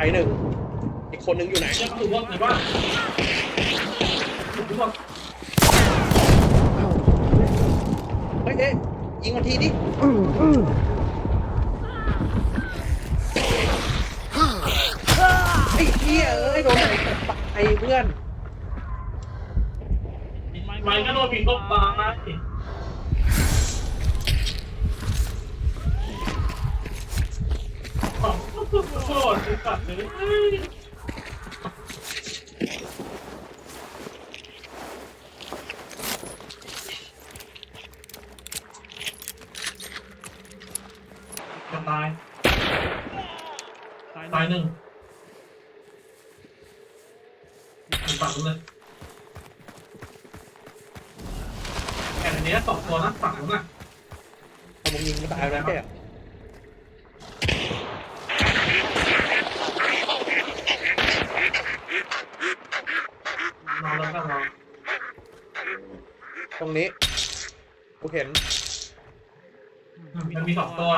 ายหนึ่งอีกคนนึงอยู่ไหนเจ้าถือว่าไหนบ้างถือว่าเฮ้ยเอ๊ะยิงมันทีดิไอ้เหี้ยเอ้ยโดนไหนไอ้เพื่อน ไม่ก็โดนผีตบตาย จะตาย ตายหนึ่งผมปักเลยแค่อันนี้สองตัวนะฝั่งนู้นน่ะ เอามึงยิงมาตายแล้วแค่ นอนแล้วก็นอน ตรงนี้กูเห็นมันมีสองตัว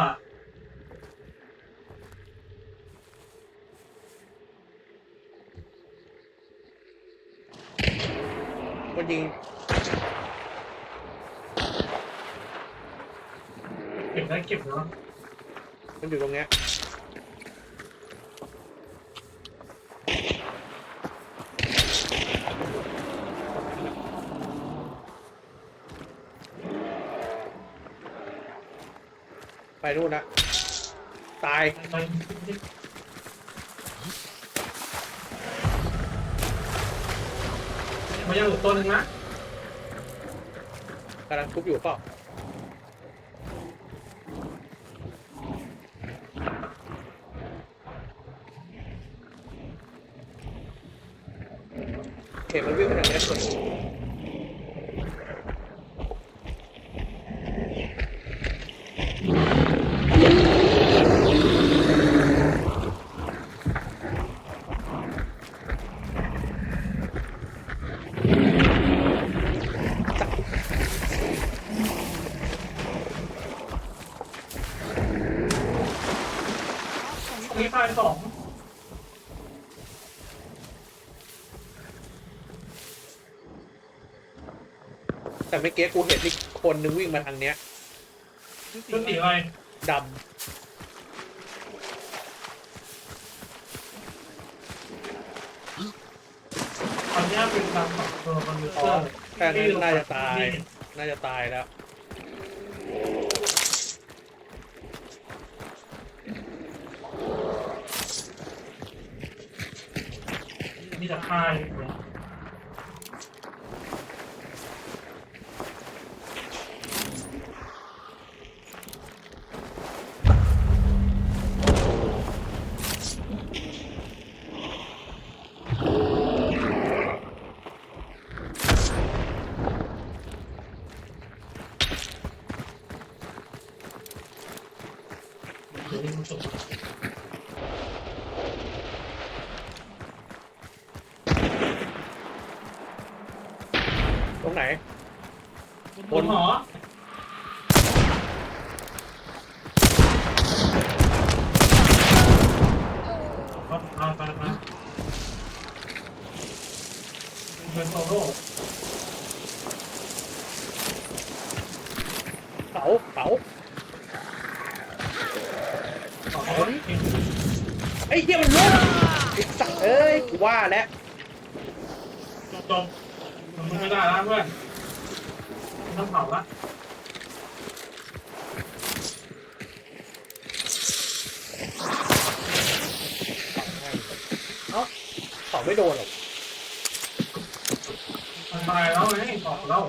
มันยิงเก็บได้เก็บเนาะมันอยู่ตรงเนี้ย ไปนู่นนะตายไปมันยังเหลือตัวหนึ่งนะกำลังทุบอยู่เปล่าเห็นมันวิ่งไปทางนี้ตรง นี้ตายสองแต่เมื่อกี้กูเห็นอีกคนนึงวิ่งมาทางเนี้ยชุดสีอะไรดอันนี้เป็นการสองตัวมันมีำเสื้อแค่นั้นน่าจะตาย น่าจะตายแล้ว มีแต่ค่ายเดี๋ยวนี้มันจบ ตรงไหน บนหอครับมามาเป็นโซโล่เสาเสาต่อไอ้เหี้ยมันลุกไอ้สัตว์เอ้ยกูว่าแล้วจบ มันไม่ได้แล้วเพื่อนต้องเผาละเอ้าเสาไม่โดนหรอกมันตายแล้วไงต่อแล้ว